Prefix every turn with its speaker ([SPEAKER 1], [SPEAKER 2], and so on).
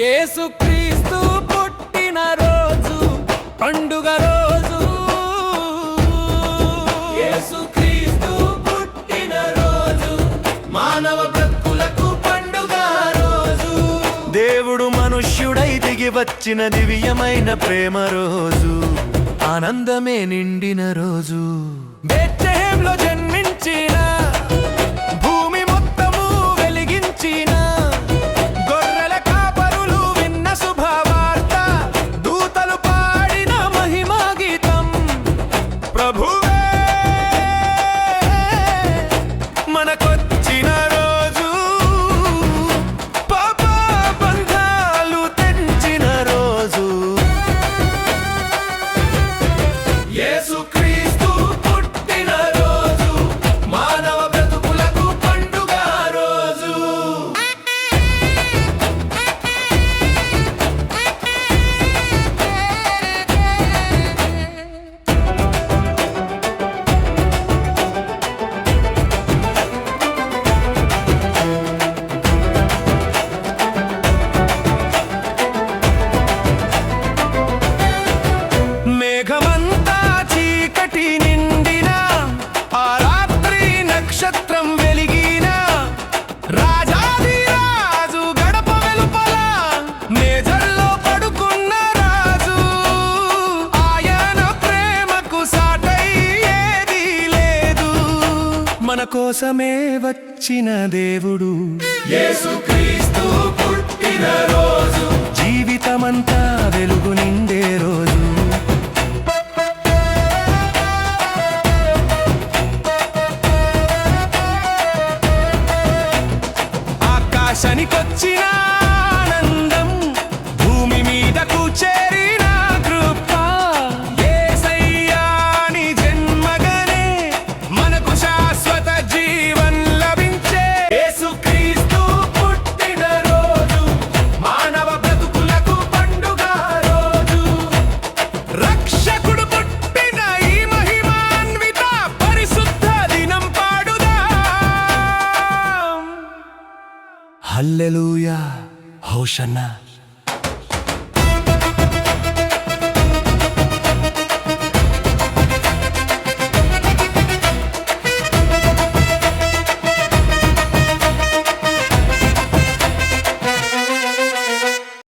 [SPEAKER 1] యేసుక్రీస్తు పుట్టిన రోజు పండుగ రోజు. యేసుక్రీస్తు పుట్టిన రోజు మానవ బ్రతుకులకు పండుగ రోజు.
[SPEAKER 2] దేవుడు మనుష్యుడై దిగి వచ్చిన దివ్యమైన ప్రేమ రోజు ఆనందమే నిండిన రోజు. బెత్లెహేంలో జన్మించిన प्रभु మన కోసమే వచ్చిన దేవుడు.
[SPEAKER 1] యేసుక్రీస్తు పుట్టిన రోజు.
[SPEAKER 2] జీవితమంతా వెలుగు నిండే రోజు. ఆకాశానికొచ్చిన హల్లెలూయా. హోషన్నా.